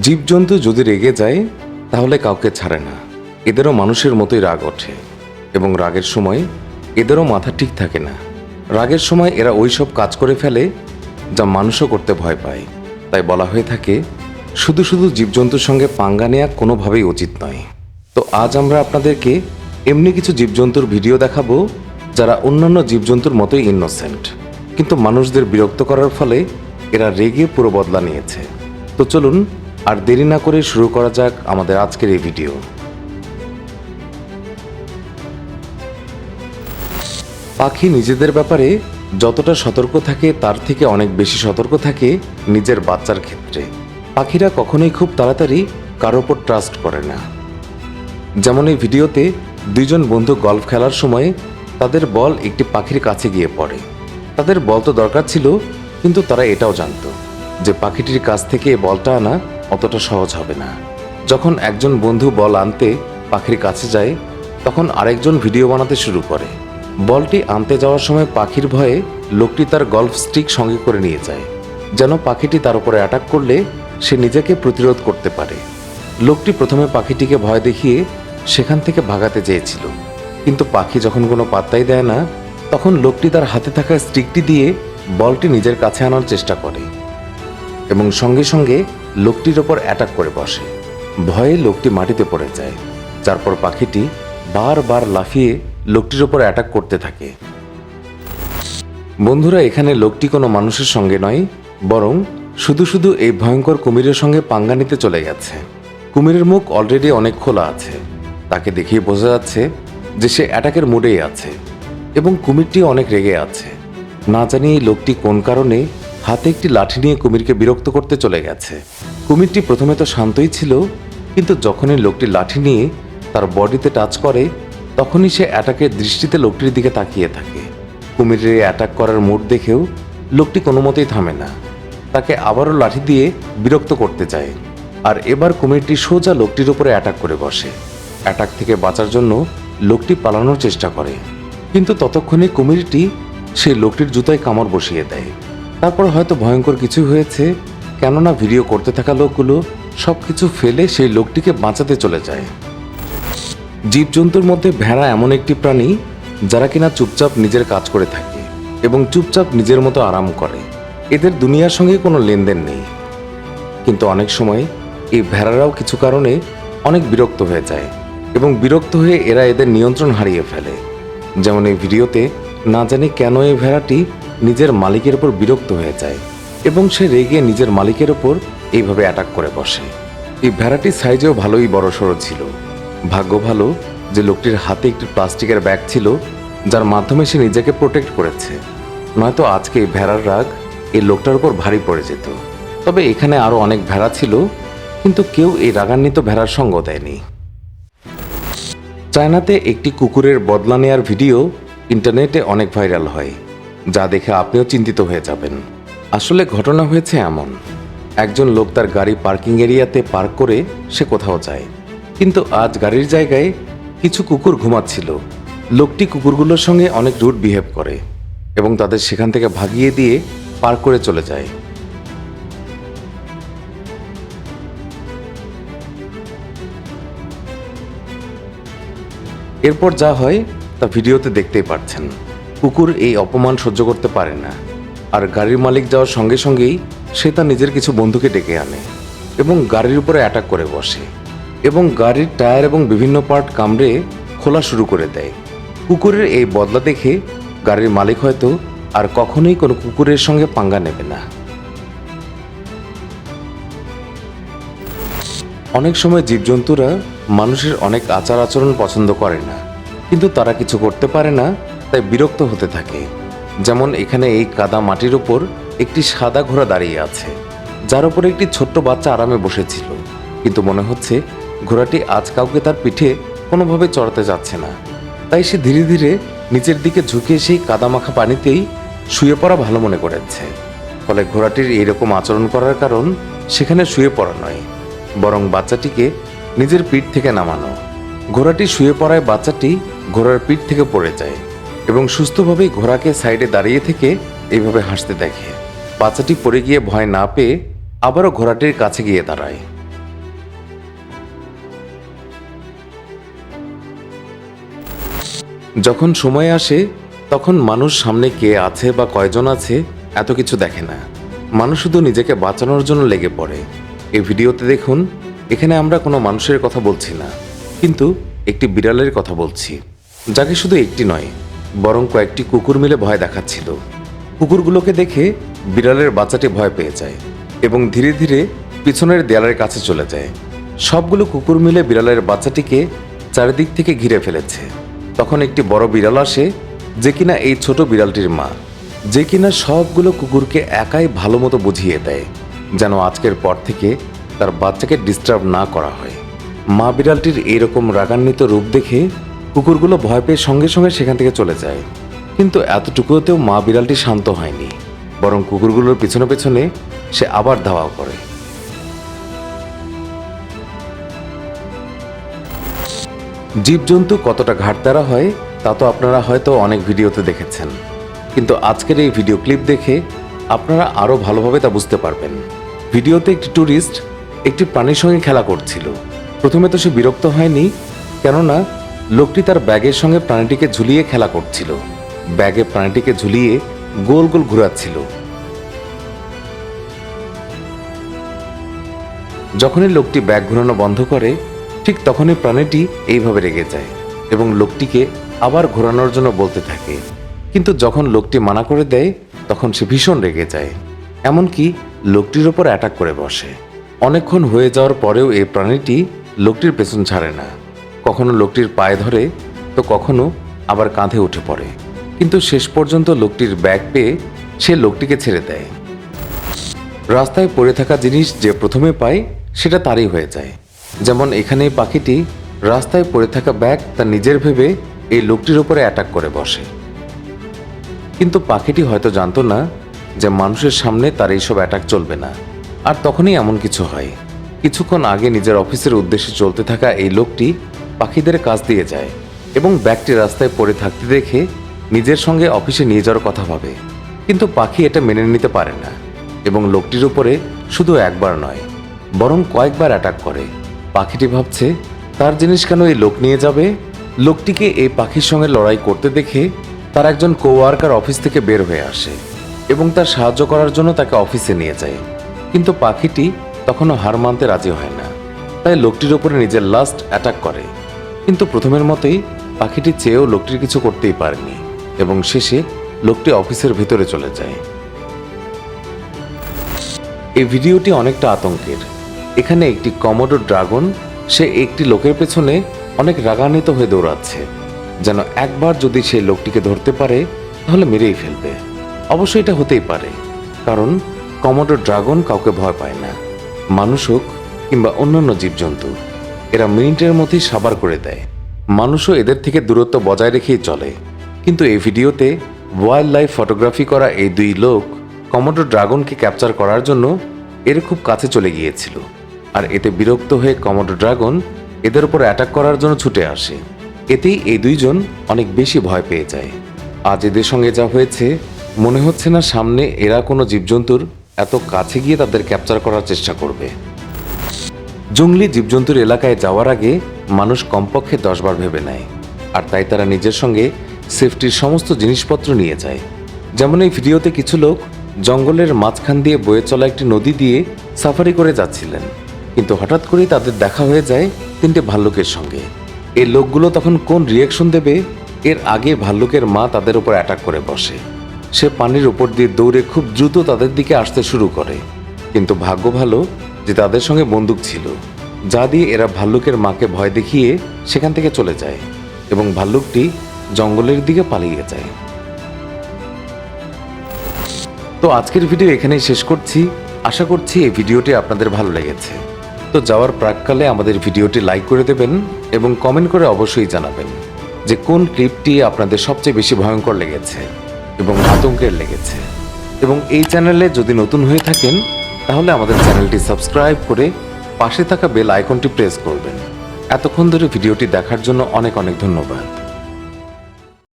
জীবজন্তু যদি রেগে যায়, তাহলে কাউকে ছাড়ে না। এদেরও মানুষের মতোই রাগ ওঠে। এবং রাগের সময় এদেরও মাথা ঠিক থাকে না। রাগের সময় এরা ওই সব কাজ করে ফেলে যা মানুষও করতে ভয় পায়। তাই বলা হয়ে থাকে, শুধু শুধু জীবজন্তুর সঙ্গে পাঙ্গা নেওয়া কোনোভাবেই উচিত নয়। তো আজ আমরা আপনাদেরকে এমনি কিছু জীবজন্তুর ভিডিও দেখাবো, যারা অন্যান্য জীবজন্তুর মতোই ইনোসেন্ট কিন্তু মানুষদের বিরক্ত করার ফলে এরা রেগে পুরো বদলা নিয়েছে। তো চলুন আর দেরি না করে শুরু করা যাক আমাদের আজকের এই ভিডিও। পাখি নিজেদের ব্যাপারে যতটা সতর্ক থাকে, তার থেকে অনেক বেশি সতর্ক থাকে নিজের বাচ্চার ক্ষেত্রে। পাখিরা কখনোই খুব তাড়াতাড়ি কারও ওপর ট্রাস্ট করে না। যেমন এই ভিডিওতে দুইজন বন্ধু গল্ফ খেলার সময় তাদের বল একটি পাখির কাছে গিয়ে পড়ে। তাদের বল তো দরকার ছিল, কিন্তু তারা এটাও জানতো যে পাখিটির কাছ থেকে বলটা আনা অতটা সহজ হবে না। যখন একজন বন্ধু বল আনতে পাখির কাছে যায়, তখন আরেকজন ভিডিও বানাতে শুরু করে। বলটি আনতে যাওয়ার সময় পাখির ভয়ে লোকটি তার গল্ফ স্টিক সঙ্গে করে নিয়ে যায়, যেন পাখিটি তার উপরে অ্যাটাক করলে সে নিজেকে প্রতিরোধ করতে পারে। লোকটি প্রথমে পাখিটিকে ভয় দেখিয়ে সেখান থেকে ভাগাতে চেয়েছিল। কিন্তু পাখি যখন কোনো পাত্তাই দেয় না, তখন লোকটি তার হাতে থাকা স্টিকটি দিয়ে বলটি নিজের কাছে আনার চেষ্টা করে। এবং সঙ্গে সঙ্গে লোকটির ওপর অ্যাটাক করে বসে। ভয়ে লোকটি মাটিতে পড়ে যায়। তারপর পাখিটি বারবার লাফিয়ে লোকটির ওপর অ্যাটাক করতে থাকে। বন্ধুরা, এখানে লোকটি কোনো মানুষের সঙ্গে নয়, বরং শুধু শুধু এই ভয়ঙ্কর কুমিরের সঙ্গে পাঙ্গা নিতে চলে গেছে। কুমিরের মুখ অলরেডি অনেক খোলা আছে। তাকে দেখিয়ে বোঝা যাচ্ছে যে সে অ্যাটাকের মুডেই আছে এবং কুমিরটি অনেক রেগে আছে। না জানি লোকটি কোন কারণে হাতে একটি লাঠি নিয়ে কুমিরকে বিরক্ত করতে চলে গেছে। কুমিরটি প্রথমে তো শান্তই ছিল, কিন্তু যখনই লোকটি লাঠি নিয়ে তার বডিতে টাচ করে, তখনই সে অ্যাটাকের দৃষ্টিতে লোকটির দিকে তাকিয়ে থাকে। কুমিরের অ্যাটাক করার মুড দেখেও লোকটি কোনো মতেই থামে না। তাকে আবারও লাঠি দিয়ে বিরক্ত করতে চায়, আর এবার কুমিরটি সোজা লোকটির উপরে অ্যাটাক করে বসে। অ্যাটাক থেকে বাঁচার জন্য লোকটি পালানোর চেষ্টা করে, কিন্তু ততক্ষণে কুমিরটি সেই লোকটির জুতায় কামড় বসিয়ে দেয়। তারপর হয়তো ভয়ঙ্কর কিছু হয়েছে, কেননা ভিডিও করতে থাকা লোকগুলো সব কিছু ফেলে সেই লোকটিকে বাঁচাতে চলে যায়। জীবজন্তুর মধ্যে ভেড়া এমন একটি প্রাণী যারা কিনা চুপচাপ নিজের কাজ করে থাকে এবং চুপচাপ নিজের মতো আরাম করে। এদের দুনিয়ার সঙ্গে কোনো লেনদেন নেই। কিন্তু অনেক সময় এই ভেড়ারাও কিছু কারণে অনেক বিরক্ত হয়ে যায় এবং বিরক্ত হয়ে এরা এদের নিয়ন্ত্রণ হারিয়ে ফেলে। যেমন এই ভিডিওতে না জানি কেন এই ভেড়াটি নিজের মালিকের ওপর বিরক্ত হয়ে যায় এবং সে রেগে নিজের মালিকের ওপর এইভাবে অ্যাটাক করে বসে। এই ভেড়াটির সাইজেও ভালোই বড়সড় ছিল। ভাগ্য ভালো যে লোকটির হাতে একটি প্লাস্টিকের ব্যাগ ছিল, যার মাধ্যমে সে নিজেকে প্রোটেক্ট করেছে। নয়তো আজকে এই ভেড়ার রাগ এই লোকটার উপর ভারী পড়ে যেত। তবে এখানে আরও অনেক ভেড়া ছিল, কিন্তু কেউ এই রাগান্বিত ভেড়ার সঙ্গ দেয়নি। চায়নাতে একটি কুকুরের বদলা নেয়ার ভিডিও ইন্টারনেটে অনেক ভাইরাল হয়। যা দেখে আপনিও চিন্তিত হয়ে যাবেন। আসলে ঘটনা হয়েছে এমন। একজন লোক তার গাড়ি পার্কিং এরিয়াতে পার্ক করে সে কোথাও যায়। কিন্তু আজ গাড়ির জায়গায় কিছু কুকুর ঘুমাচ্ছিল। লোকটি কুকুরগুলোর সঙ্গে অনেক রুট বিহেভ করে এবং তাদের সেখান থেকে ভাগিয়ে দিয়ে পার্ক করে চলে যায়। এরপর যা হয় তা ভিডিওতে দেখতেই পাচ্ছেন কুকুর এই অপমান সহ্য করতে পারে না। আর গাড়ির মালিক যাওয়ার সঙ্গে সঙ্গেই সে তার নিজের কিছু বন্ধুকে ডেকে আনে এবং গাড়ির উপরে অ্যাটাক করে বসে এবং গাড়ির টায়ার এবং বিভিন্ন পার্ট কামড়ে খোলা শুরু করে দেয়। কুকুরের এই বদলা দেখে গাড়ির মালিক হয়তো আর কখনোই কোনো কুকুরের সঙ্গে পাঙ্গা নেবে না। অনেক সময় জীবজন্তুরা মানুষের অনেক আচার আচরণ পছন্দ করে না, কিন্তু তারা কিছু করতে পারে না তাই বিরক্ত হতে থাকে। যেমন এখানে এই কাদা মাটির ওপর একটি সাদা ঘোড়া দাঁড়িয়ে আছে, যার উপর একটি ছোট্ট বাচ্চা আরামে বসেছিল। কিন্তু মনে হচ্ছে ঘোড়াটি আজ কাউকে তার পিঠে কোনোভাবে চড়াতে যাচ্ছে না। তাই সে ধীরে ধীরে নিচের দিকে ঝুঁকে সেই কাদামাখা পানিতেই শুয়ে পড়া ভালো মনে করেছে। ফলে ঘোড়াটির এইরকম আচরণ করার কারণ সেখানে শুয়ে পড়া নয়, বরং বাচ্চাটিকে নিজের পিঠ থেকে নামানো। ঘোড়াটি শুয়ে পড়ায় বাচ্চাটি ঘোড়ার পিঠ থেকে পড়ে যায়। এবং সুস্থভাবে ঘোড়াকে সাইডে দাঁড়িয়ে থেকে এইভাবে হাসতে দেখে। বাচ্চাটি পড়ে গিয়ে ভয় না পেয়ে আবারও ঘোড়াটির কাছে গিয়ে দাঁড়ায়। যখন সময় আসে, তখন মানুষ সামনে কে আছে বা কয়জন আছে এত কিছু দেখে না। মানুষ শুধু নিজেকে বাঁচানোর জন্য লেগে পড়ে। এই ভিডিওতে দেখুন, এখানে আমরা কোনো মানুষের কথা বলছি না, কিন্তু একটি বিড়ালের কথা বলছি, যাকে শুধু একটি নয় বরং কয়েকটি কুকুর মিলে ভয় দেখাচ্ছিল। কুকুরগুলোকে দেখে বিড়ালের বাচ্চাটি ভয় পেয়ে যায় এবং ধীরে ধীরে পিছনের দেয়ালের কাছে চলে যায়। সবগুলো কুকুর মিলে বিড়ালের বাচ্চাটিকে চারিদিক থেকে ঘিরে ফেলেছে। তখন একটি বড় বিড়াল আসে, যে কিনা এই ছোট বিড়ালটির মা, যে কিনা সবগুলো কুকুরকে একাই ভালো মতো বুঝিয়ে দেয়, যেন আজকের পর থেকে তার বাচ্চাকে ডিস্টার্ব না করা হয়। মা বিড়ালটির এইরকম রাগান্বিত রূপ দেখে কুকুরগুলো ভয় পেয়ে সঙ্গে সঙ্গে সেখান থেকে চলে যায়। কিন্তু এতটুকুতেও মা বিড়ালটি শান্ত হয়নি, বরং কুকুরগুলোর পিছনে পেছনে সে আবার ধাওয়া করে। জীবজন্তু কতটা ঘাটতারা হয়, তা তো আপনারা হয়তো অনেক ভিডিওতে দেখেছেন। কিন্তু আজকের এই ভিডিও ক্লিপ দেখে আপনারা আরও ভালোভাবে তা বুঝতে পারবেন। ভিডিওতে একটি ট্যুরিস্ট একটি প্রাণীর সঙ্গে খেলা করছিল। প্রথমে তো সে বিরক্ত হয়নি, কেননা লোকটি তার ব্যাগের সঙ্গে প্রাণীটিকে ঝুলিয়ে খেলা করছিল। ব্যাগে প্রাণীটিকে ঝুলিয়ে গোল গোল ঘুরাচ্ছিল। যখনই লোকটি ব্যাগ ঘোরানো বন্ধ করে, ঠিক তখনই প্রাণীটি এইভাবে রেগে যায় এবং লোকটিকে আবার ঘোরানোর জন্য বলতে থাকে। কিন্তু যখন লোকটি মানা করে দেয়, তখন সে ভীষণ রেগে যায়। এমনকি লোকটির ওপর অ্যাটাক করে বসে। অনেকক্ষণ হয়ে যাওয়ার পরেও এই প্রাণীটি লোকটির পেছন ছাড়ে না। কখনো লোকটির পায়ে ধরে, তো কখনো আবার কাঁধে উঠে পড়ে। কিন্তু শেষ পর্যন্ত লোকটির ব্যাগ পেয়ে সে লোকটিকে ছেড়ে দেয়। রাস্তায় পড়ে থাকা জিনিস যে প্রথমে পায়, সেটা তারই হয়ে যায়। যেমন এখানে পাখিটি রাস্তায় পড়ে থাকা ব্যাগ তার নিজের ভেবে এই লোকটির উপরে অ্যাটাক করে বসে। কিন্তু পাখিটি হয়তো জানতো না যে মানুষের সামনে তার এইসব অ্যাটাক চলবে না। আর তখনই এমন কিছু হয়। কিছুক্ষণ আগে নিজের অফিসের উদ্দেশ্যে চলতে থাকা এই লোকটি পাখিদের কাজ দিয়ে যায় এবং ব্যাগটি রাস্তায় পড়ে থাকতে দেখে নিজের সঙ্গে অফিসে নিয়ে যাওয়ার কথা ভাবে। কিন্তু পাখি এটা মেনে নিতে পারে না এবং লোকটির উপরে শুধু একবার নয়, বরং কয়েকবার অ্যাটাক করে। পাখিটি ভাবছে, তার জিনিস কেন এই লোক নিয়ে যাবে? লোকটিকে এই পাখির সঙ্গে লড়াই করতে দেখে তার একজন কোওয়ার্কার অফিস থেকে বের হয়ে আসে এবং তার সাহায্য করার জন্য তাকে অফিসে নিয়ে যায়। কিন্তু পাখিটি তখনও হার মানতে রাজি হয় না। তাই লোকটির উপরে নিজের লাস্ট অ্যাটাক করে। কিন্তু প্রথমের মতোই পাখিটি চেয়েও লোকটির কিছু করতেই পারেনি এবং শেষে লোকটি অফিসের ভিতরে চলে যায়। এই ভিডিওটি অনেকটা আতঙ্কের। এখানে একটি কমোডো ড্রাগন, সে একটি লোকের পেছনে অনেক রাগান্বিত হয়ে দৌড়াচ্ছে, যেন একবার যদি সেই লোকটিকে ধরতে পারে, তাহলে মেরেই ফেলবে। অবশ্যই এটা হতেই পারে, কারণ কমোডো ড্রাগন কাউকে ভয় পায় না। মানুষ হোক কিংবা অন্যান্য জীবজন্তু এরা মিনিটের মধ্যেই সাবার করে দেয়। মানুষও এদের থেকে দূরত্ব বজায় রেখেই চলে। কিন্তু এই ভিডিওতে ওয়াইল্ড লাইফ ফটোগ্রাফি করা এই দুই লোক কমোডো ড্রাগনকে ক্যাপচার করার জন্য এর খুব কাছে চলে গিয়েছিল। আর এতে বিরক্ত হয়ে কমোডো ড্রাগন এদের উপর অ্যাটাক করার জন্য ছুটে আসে। এতেই এই দুইজন অনেক বেশি ভয় পেয়ে যায়। আজ এদের সঙ্গে যা হয়েছে, মনে হচ্ছে না সামনে এরা কোনো জীবজন্তুর এত কাছে গিয়ে তাদের ক্যাপচার করার চেষ্টা করবে। জঙ্গলি জীবজন্তুর এলাকায় যাওয়ার আগে মানুষ কমপক্ষে দশবার ভেবে নেয়। আর তাই তারা নিজের সঙ্গে সেফটির সমস্ত জিনিসপত্র নিয়ে যায়। যেমন এই ভিডিওতে কিছু লোক জঙ্গলের মাঝখান দিয়ে বয়ে চলা একটি নদী দিয়ে সাফারি করে যাচ্ছিলেন। কিন্তু হঠাৎ করেই তাদের দেখা হয়ে যায় তিনটে ভাল্লুকের সঙ্গে। এই লোকগুলো তখন কোন রিয়াকশন দেবে? এর আগে ভাল্লুকের মা তাদের উপর অ্যাটাক করে বসে। সে পানির উপর দিয়ে দৌড়ে খুব দ্রুত তাদের দিকে আসতে শুরু করে। কিন্তু ভাগ্য ভালো যে তাদের সঙ্গে বন্দুক ছিল, যা দিয়ে এরা ভাল্লুকের মাকে ভয় দেখিয়ে সেখান থেকে চলে যায় এবং ভাল্লুকটি জঙ্গলের দিকে পালিয়ে যায়। তো আজকের ভিডিও এখানেই শেষ করছি। আশা করছি এই ভিডিওটি আপনাদের ভালো লেগেছে। তো যাওয়ার প্রাককালে আমাদের ভিডিওটি লাইক করে দেবেন এবং কমেন্ট করে অবশ্যই জানাবেন যে কোন ক্লিপটি আপনাদের সবচেয়ে বেশি ভয়ঙ্কর লেগেছে এবং আতঙ্কের লেগেছে। এবং এই চ্যানেলে যদি নতুন হয়ে থাকেন তাহলে আমাদের চ্যানেলটি সাবস্ক্রাইব করে পাশে থাকা বেল আইকনটি প্রেস করবেন। এতক্ষণ ধরে ভিডিওটি দেখার জন্য অনেক অনেক ধন্যবাদ।